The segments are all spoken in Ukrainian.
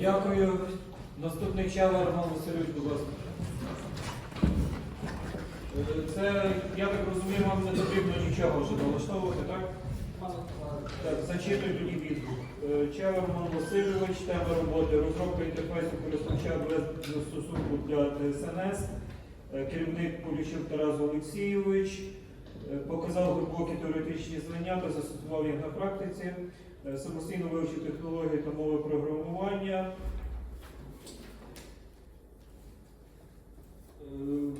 Дякую. Наступний чава Роман Васильович, будь ласка. Е, Це, я так розумію, вам не потрібно нічого вже налаштовувати, так? Так, зачитую тоді відгук. Е, Чава Роман Васильович, тема роботи, розробка інтерфейсу користувача без застосунку для ДСНС, Е, керівник Поліщук Тарас Олексійович, показав глибокі теоретичні знання та застосував їх на практиці, самостійно вивчив технології та мови програмування. Е,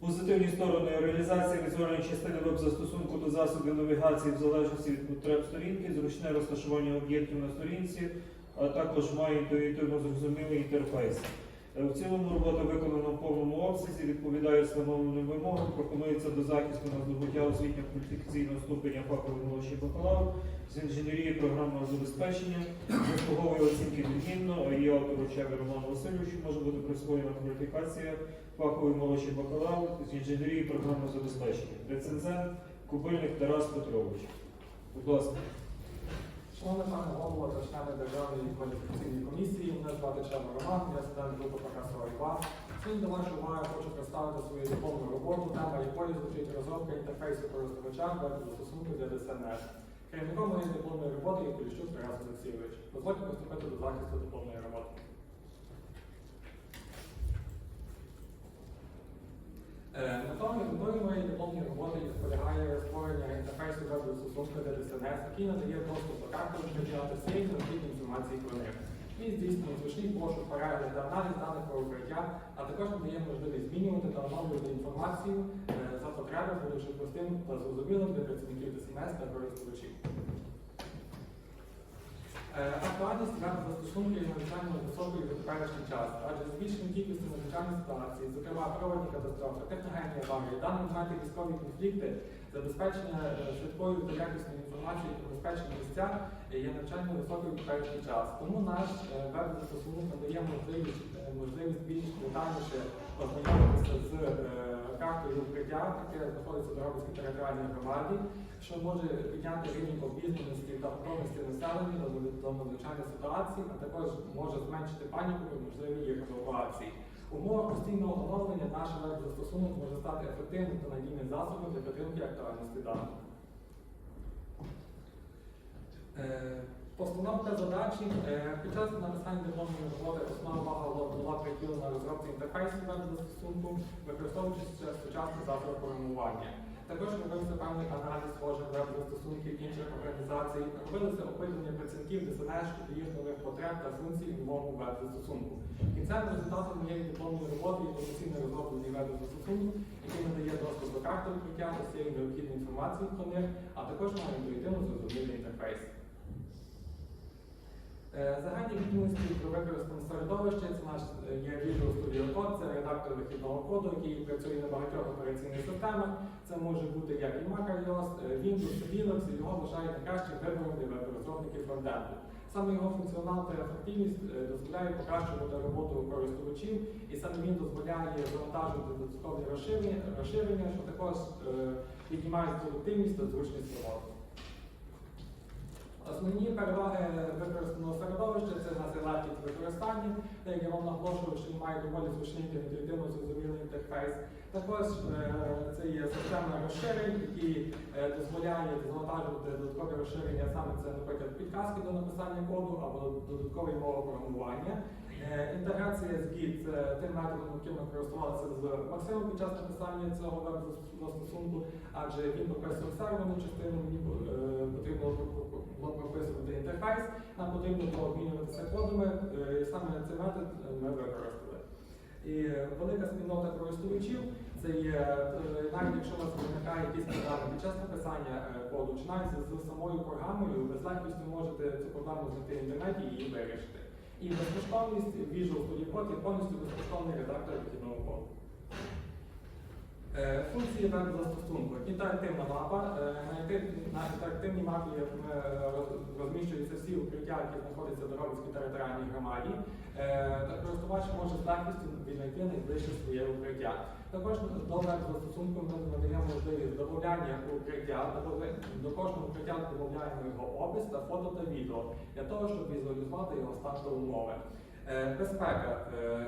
Позитивні сторони реалізація візуальної частини веб-застосунку до засобів навігації в залежності від потреб сторінки, зручне розташування об'єктів на сторінці, а також має інтуїтивно зрозумілий інтерфейс. Е, В цілому робота виконана в повному обсязі, відповідає встановленим вимогам, пропонується до захисту на здобуття освітнього кваліфікаційного ступеня фаховий молодший бакалавр з інженерії програмного забезпечення, заслуговує оцінки відмінно, а її автору Чеві Роману Васильовичу може бути присвоєна кваліфікація фаховий молодший бакалавр з інженерії програмного забезпечення. Рецензент Кубильник Тарас Петрович. Будь ласка. Шановний пане голово та члени Державної кваліфікаційної комісії, мене звати Чарно Роман, я студент групи ПК-42. Сьогодні до вашої уваги хочу представити свою дипломну роботу, тема якої звучить розробка інтерфейсу користувача веб застосунку для ДСНС. Керівником моєї дипломної роботи є Поліщук Тарас Олексійович. Дозвольте приступити до захисту дипломної роботи. Метою метою моєї дипломної роботи полягає створення інтерфейсу веб-застосунку для ДСНС, який надає доступ до карточки та всієї необхідної інформації про них. Він здійснює зручний пошук, перегляд та аналіз даних про укриття, а також надає можливість змінювати та оновлювати інформацію е, за потреби, будучи простим та зрозумілим для працівників ДСНС та користувачів. Е, Актуальність веб-застосунків є надзвичайно високою в теперішній час, адже збільшення кількості надзвичайних ситуацій, зокрема природні катастрофи, техногенні аварії, в даному моменті військові конфлікти, забезпечення е, швидкою та якісною інформацією про безпечні місця е, є надзвичайно високою в теперішній час. Тому наш веб-застосунок надає можливість, можливість більш детальніше ознайомитися з е, картою укриття, яке знаходиться в Дрогобицькій територіальній громаді, що може підняти рівень обізнаності та готовності населення до надзвичайних ситуацій, а також може зменшити паніку і можливі їх евакуації. В умовах постійного оновлення наш веб-застосунок може стати ефективним та надійним засобом для підтримки актуальності даних. Постановка задачі Е, під час написання дипломної роботи основна увага була приділена розробці інтерфейсу веб-застосунку, використовуючи сучасні засоби програмування. Також робився певний аналіз схожих веб-застосунків інших організацій, робилося опитування працівників ДСНС щодо їх нових потреб та функцій в новому веб-застосунку. Кінцевим результатом моєї дипломної роботи є повноцінно розроблений веб-застосунок, який надає доступ до карти укриття та всієї необхідної інформації про них, а також має інтуїтивно зрозумілий інтерфейс. Е, Загальні відомості про використане середовище це наш є Visual Studio Code, це редактор вихідного коду, який працює на багатьох операційних системах. Це може бути як і Mac iOS, е, Windows, Linux, і його вважають найкращим вибором для веб-розробників фронтенду. Саме його функціонал та ефективність е, дозволяє покращувати роботу користувачів, і саме він дозволяє завантажувати додаткові розширення, розширення що також піднімає продуктивність та зручність роботи. Основні переваги використаного середовища це легкість використання, як я вам наголошую, що він має доволі зручний інтуїтивно інтерфейс. Також е, це є система розширень, які е, дозволяє завантажувати додаткові розширення, саме це, наприклад, підказки до написання коду або додаткові мови програмування. Е, Інтеграція з Git – це тим методом, яким ми користувалися з Максимом під час написання цього веб-застосунку, адже він прописував серверну частину, мені потрібно було прописувати інтерфейс, нам потрібно було обмінюватися кодами, і саме цей метод ми використали. І велика спільнота користувачів це є, е, навіть якщо у вас виникає якісь проблеми під час написання е, коду, чи навіть з самою програмою, ви з легкістю можете цю проблему знайти в інтернеті і її вирішити. І безкоштовність Visual Studio Code є повністю безкоштовний редактор вихідного коду. Е, Функції веб-застосунку. Інтерактивна мапа. На інтер- інтерактивній мапі розміщуються всі укриття, які знаходяться в Дорогівській територіальній громаді. Користувач може з легкістю віднайти найближче своє укриття. Також до веб-застосунку ми надаємо можливість додавання укриття. До кожного укриття додаємо його опис та фото та відео для того, щоб візуалізувати його стан та умови. Е, Безпека. Е,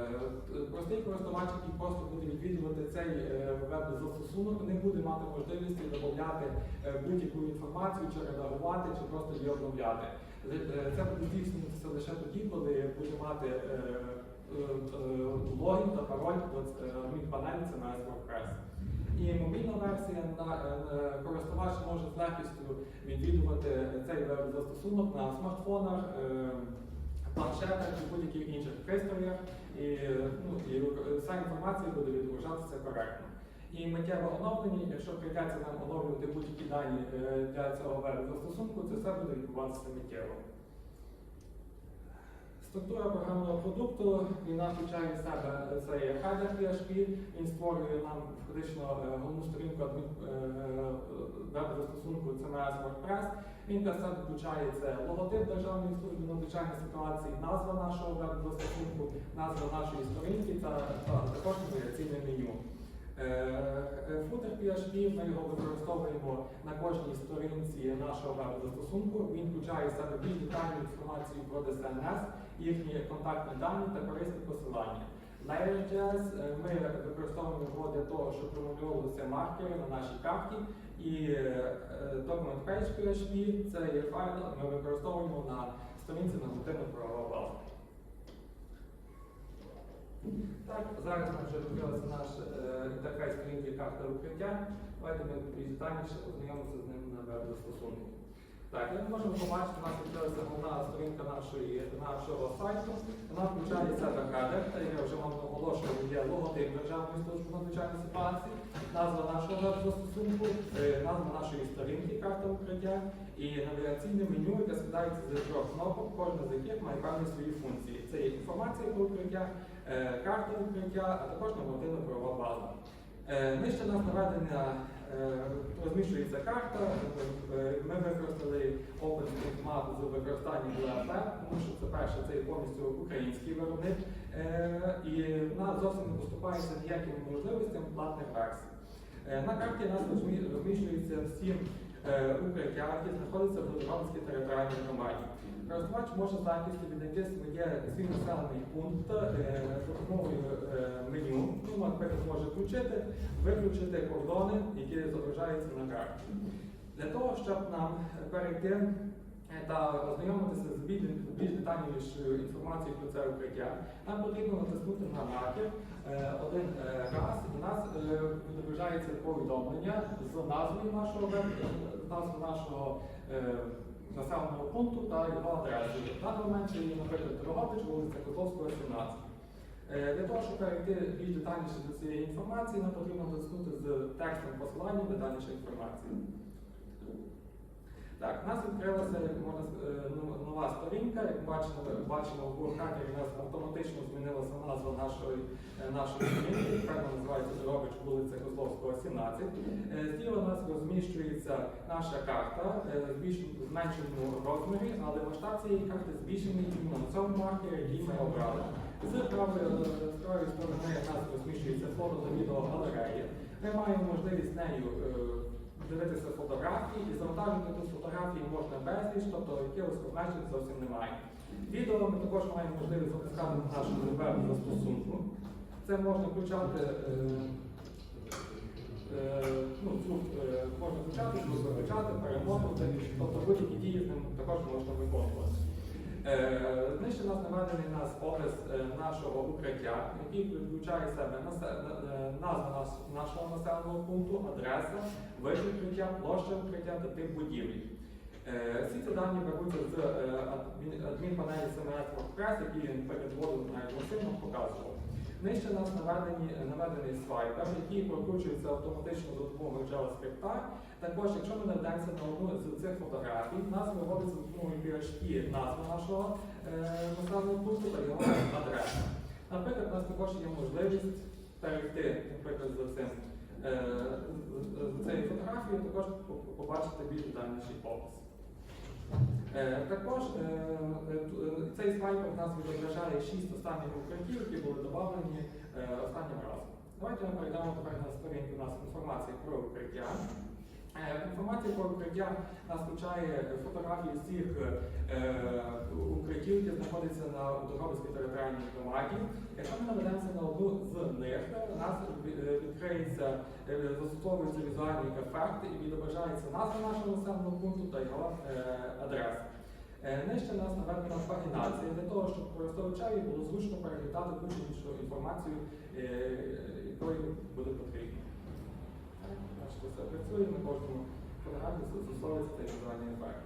Простий користувач, який просто буде відвідувати цей е, веб-застосунок, не буде мати можливості додати будь-яку інформацію, чи редагувати, чи просто її обновляти. Це буде здійснюватися лише тоді, коли буде мати логін та пароль до адмінпанелі CMS WordPress. І мобільна версія на е, користувач може з легкістю відвідувати цей веб-застосунок на смартфонах. е, планшетах і будь-яких інших пристроях, і, ну, і вся інформація буде відображатися коректно. І миттєве оновлення, якщо прийдеться нам оновлювати будь-які дані е, для цього веб-застосунку, це все буде відбуватися миттєво. Структура програмного продукту вона включає в себе цей header PHP, він створює нам фактично е, головну сторінку адмін- е, е, веб-застосунку CMS WordPress. Він для себе включає це логотип Державної служби надзвичайних ситуацій, назва нашого веб-застосунку, назва нашої сторінки та, та також навігаційне меню. Футер PHP ми його використовуємо на кожній сторінці нашого веб-застосунку. Він включає себе більш детальну інформацію про DSNS, їхні контактні дані та корисні посилання. Layer.js е, ми використовуємо його для того, щоб промальовувалися маркери на нашій карті. І е, Document Page PHP це є файл, ми використовуємо на сторінці нормативно правова база. Так, зараз ми вже подивилися наш е, інтерфейс сторінки карта укриття. Давайте ми більш детальніше ознайомимося з ним на веб-застосунку. Так, як ми можемо побачити, у нас відкрилася головна сторінка нашої, нашого сайту. Вона включає в себе кадр, я вже вам оголошував, є логотип Державної служби надзвичайної ситуації, назва нашого веб-застосунку, е, назва нашої сторінки, карта укриття і навігаційне меню, яке складається з трьох кнопок, кожна з яких має певні свої функції. Це є інформація про укриття, е, карта укриття, а також нормативна правова база. Нижче нас наведення е, розміщується карта. Е, Ми використали OpenStreetMap з використанням WebP, тому що це перше, це повністю український виробник, Е, і вона зовсім не поступається ніяким можливостям платних версій. Е, На карті нас розмі- розміщуються всі е, які знаходяться в Володимирській територіальній громаді. Користувач може з легкістю віднайти своє свій населений пункт е, за допомогою е, меню. Ну, наприклад, може включити, виключити кордони, які зображаються на карті. Для того, щоб нам перейти е, та ознайомитися з більш, детальнішою інформацією про це укриття, нам потрібно натиснути на маркер один раз. У нас відображається повідомлення з назвою нашого назвою нашого населеного пункту та його адресою. В даний момент є, наприклад, Дрогобич, вулиця Котовського, 17. Е, Для того, щоб перейти більш детальніше до цієї інформації, нам потрібно натиснути з текстом посилання детальніше інформації. Так, у нас відкрилася як можна е, ну- нова сторінка. Як бачимо, бачимо в буркаті у нас автоматично змінилася назва нашої, е, нашої сторінки. Вона називається Доробич вулиця Козловського, 17. Е, Зліва у нас розміщується наша карта в більш зменшеному розмірі, але масштаб цієї карти збільшений на цьому маркері, який ми обрали. З правої сторони у нас розміщується фото та відео галереї. Ми маємо можливість нею дивитися фотографії і завантажити тут фотографії можна безліч, тобто якихось обмежень зовсім немає. Відео ми також маємо можливість запускати на нашому веб-застосунку. Це можна включати. е, е, ну, звук е, можна включати, звук виключати, перемотувати, тобто будь-які дії з ним також можна виконувати. Е, Нижче у нас наведений нас опис нашого укриття, який включає в себе назва нашого населеного пункту, адреса, вид укриття, площа укриття та тип будівлі. Е, Всі ці дані беруться з е, адмінпанелі CMS WordPress, який він передводив навіть масивно показував. Нижче у нас наведені, наведений свайпер, який прокручується автоматично за допомогою JavaScript. Також, якщо ми наведемося на одну з цих фотографій, у нас виводиться за допомогою PHP назва нашого е, населеного пункту та його адреса. Наприклад, у нас також є можливість перейти, наприклад, за цим за цією фотографією, також побачити більш детальніший опис. Е, Також е, е, е, цей слайд у нас відображає шість останніх укриттів, які були додавлені е, останнім разом. Давайте ми перейдемо тепер на сторінку у нас інформації про укриття. Е, Інформація про укриття нас включає фотографії всіх е, укриттів, які знаходяться на Удоробській територіальній громаді. Якщо ми наведемося на одну з них, у нас е, відкриється, е, застосовується візуальний ефект і відображається назва нашого населеного пункту та його е, адреса. Е, Нижче нас наведена пагінація для того, щоб користувачеві було зручно переглядати будь іншу інформацію, е, якою буде потрібно. Бачите, все працює, на кожному фотографії застосовується цей візуальний ефект.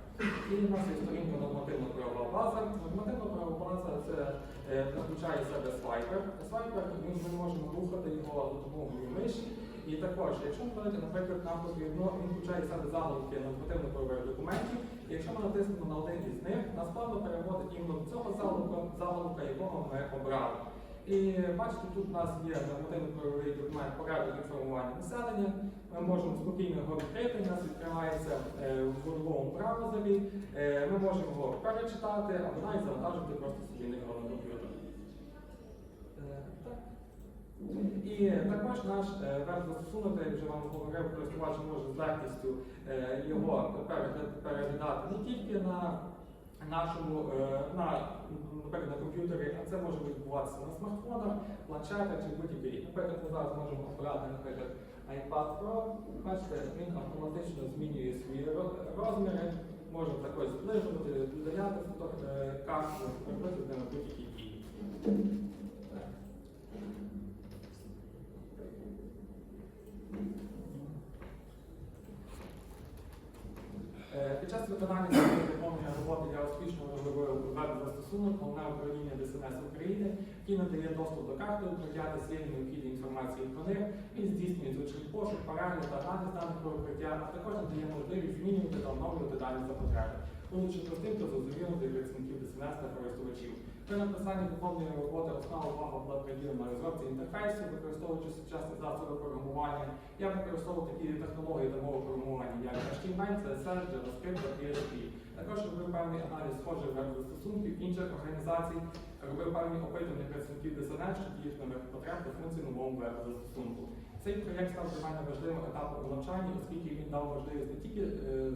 І у нас є сторінка нормативно-правова база. Нормативно-правова база це включає в себе свайпер. Свайпер ми, можемо рухати його допомогою миші. І також, якщо ми берете, наприклад, нам потрібно, він включає в себе заголовки нормативно-правових документів. Якщо ми натиснемо на один із них, нас плавно переводить іменно до цього заголовка, заголовка, якого ми обрали. І бачите, тут у нас є нормативно-правовий документ порядок інформування населення. Ми можемо спокійно його відкрити, у нас відкривається е, в трудовому браузері. Е, Ми можемо його перечитати або навіть завантажити просто собі на його на комп'ютер. Е. І також наш веб-застосунок, я вже вам говорив, користувач може з легкістю його перегляд- переглядати не тільки на нашому, на, наприклад, на комп'ютері, а це може відбуватися на смартфонах, планшетах чи будь-який. Наприклад, ми зараз можемо обрати, наприклад, iPad Pro. Бачите, він автоматично змінює свої розміри, можемо також зближувати, додаляти фото- е, карту, робити з ними будь-які дії. Е, Під час виконання цієї дипломної роботи я успішно розробив веб-застосунок головне управління ДСНС України, який надає доступ до карти укриття та всієї необхідної інформації про них. Він здійснює зручний пошук, перегляд та аналіз даних про укриття, а також надає можливість змінювати та оновлювати дані за потреби, будучи простим та зрозумілим для працівників ДСНС та користувачів. При написанні дипломної роботи основа увага була приділена розробці інтерфейсу, використовуючи сучасні засоби програмування. Я використовував такі технології та мови програмування, як HTML, CSS, JavaScript та PHP. Також робив певний аналіз схожих веб-застосунків інших організацій, робив певні опитування працівників ДСНС, що нових потреб та функцій новому веб-застосунку. Цей проєкт став для мене важливим етапом у навчанні, оскільки він дав можливість не тільки е,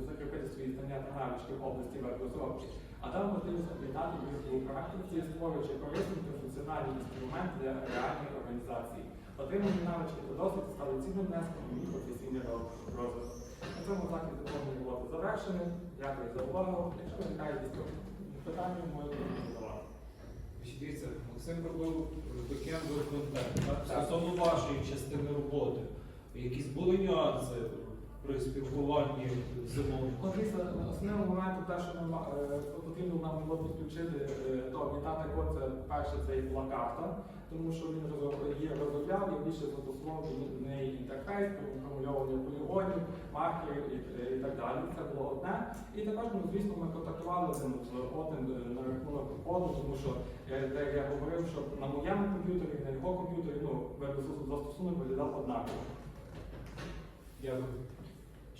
закріпити свої знання та навички в області веб-розробки, а дав можливість об'єднати їх у практиці, створюючи корисні та функціональні інструменти для реальної організації. Отримані навички та досвід стали цінним внеском у мій професійний роз- розвиток. На цьому захід дипломної роботи завершений. Дякую за увагу. Якщо виникає питання, можете задавати. Дивіться, Максим робив бекенд контент. Стосовно вашої частини роботи, якісь були нюанси при спілкуванні з? Ну, дійсно, основним моментом те, що нам е, потрібно нам було підключити до об'єднати код, це перше це і була тому що він її розробляв, я більше застосував в неї інтерфейс, промальовування полігонів, маркерів і, і так далі. Це було одне. І також, ну, звісно, ми контактували з одним е, на рахунок коду, тому що е, де я говорив, що на моєму комп'ютері, на його комп'ютері, ну, веб-застосунок виглядав однаково. Дякую.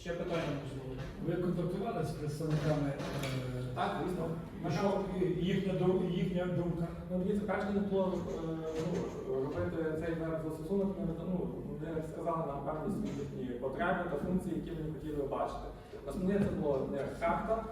Ще питання можливо? Ви контактували з представниками? е, Так, звісно. Що їхня, дум- їхня думка? Ну, дивіться, перш ніж було е, ну, робити цей веб-застосунок, ми ну, вони сказали нам певні свої їхні потреби та функції, які вони хотіли бачити. Основне це було не карта,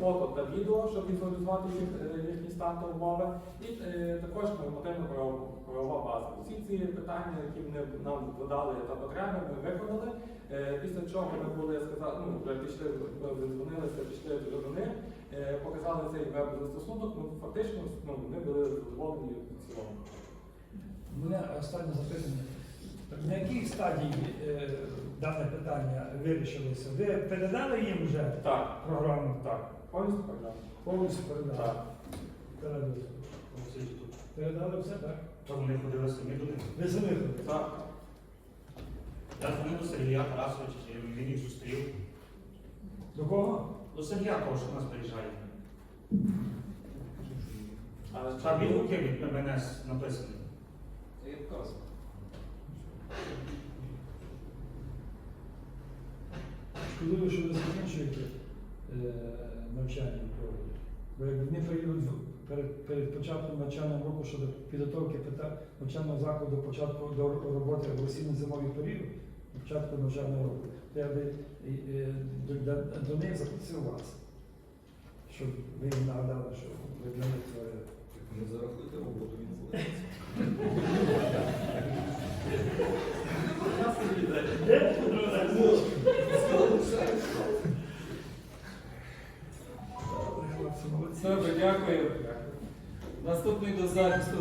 фото та відео, щоб візуалізувати їх, е, їхні стан та умови, і е, також нормативна правова- правова база. Всі ці питання, які вони нам задали та потреби, ми виконали. Е, Після чого ми були сказали, ну вже пішли, дзвонилися, пішли до них, е, показали цей веб-застосунок, ну фактично ну, вони були задоволені в цілому. У мене останнє запитання. На якій стадії е, дане питання вирішилося? Ви передали їм вже Так, програму? так, повністю програма. Повністю передали? Так. Передали. Передали все, так? То вони ходили самі до них. Ви самі ходили? Так. Я дзвонив до Сергія Тарасовича, він їх зустрів. До кого? До Сергія того, що нас приїжджає. А Там відгуки від МНС написані. Шкодую, що ви закінчуєте е, навчання в проводі. Бо якби не період перед, перед початком навчального року щодо підготовки навчального закладу початку до роботи в осінньо-зимовий період, початку навчального року, то я би е, до, до, до них запросив вас, щоб ви їм нагадали, що ви для них творили. Не зарахуйте роботу інфлюенсу. Добре, дякую. Наступний до захисту